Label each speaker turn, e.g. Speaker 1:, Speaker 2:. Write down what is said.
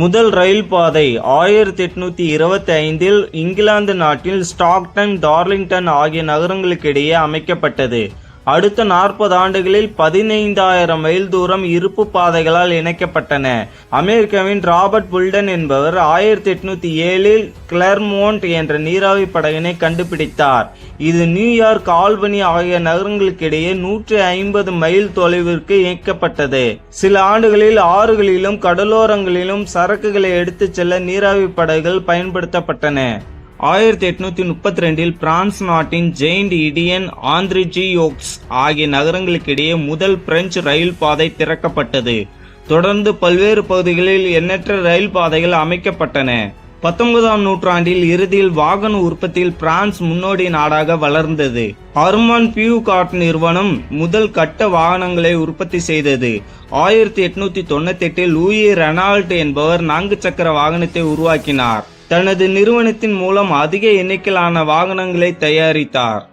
Speaker 1: முதல் ரயில் பாதை ஆயிரத்தி எட்நூத்தி இருபத்தி ஐந்தில் இங்கிலாந்து நாட்டில் ஸ்டாக்டன் டார்லிங்டன் ஆகிய நகரங்களுக்கிடையே அமைக்கப்பட்டது. அடுத்த நாற்பது ஆண்டுகளில் பதினைந்தாயிரம் மைல் தூரம் இருப்பு பாதைகளால் இணைக்கப்பட்டன. அமெரிக்காவின் ராபர்ட் புல்டன் என்பவர் ஆயிரத்தி எட்நூத்தி ஏழில் கிளர்மோண்ட் என்ற நீராவி படகினை கண்டுபிடித்தார். இது நியூயார்க் ஆல்பனி ஆகிய நகரங்களுக்கிடையே நூற்றி ஐம்பது மைல் தொலைவிற்கு இயக்கப்பட்டது சில ஆண்டுகளில் ஆறுகளிலும் கடலோரங்களிலும் சரக்குகளை எடுத்துச் செல்ல நீராவி படகுகள் பயன்படுத்தப்பட்டன. ஆயிரத்தி எட்நூத்தி முப்பத்தி ரெண்டில் பிரான்ஸ் நாட்டின் ஜெயின்ட் இடியன் ஆந்திரிஜியோக்ஸ் ஆகிய நகரங்களுக்கிடையே முதல் பிரெஞ்சு ரயில் பாதை திறக்கப்பட்டது. தொடர்ந்து பல்வேறு பகுதிகளில் எண்ணற்ற ரயில் பாதைகள் அமைக்கப்பட்டன. பத்தொன்பதாம் நூற்றாண்டில் இறுதியில் வாகன உற்பத்தியில் பிரான்ஸ் முன்னோடி நாடாக வளர்ந்தது. அர்மான் பியூ கார்ட் நிறுவனம் முதல் கட்ட வாகனங்களை உற்பத்தி செய்தது. ஆயிரத்தி எட்நூத்தி தொண்ணூத்தி எட்டில் லூயி ரெனால்ட் என்பவர் நான்கு சக்கர வாகனத்தை உருவாக்கினார். தனது நிறுவனத்தின் மூலம் அதிக எண்ணிக்கையிலான வாகனங்களை தயாரித்தார்.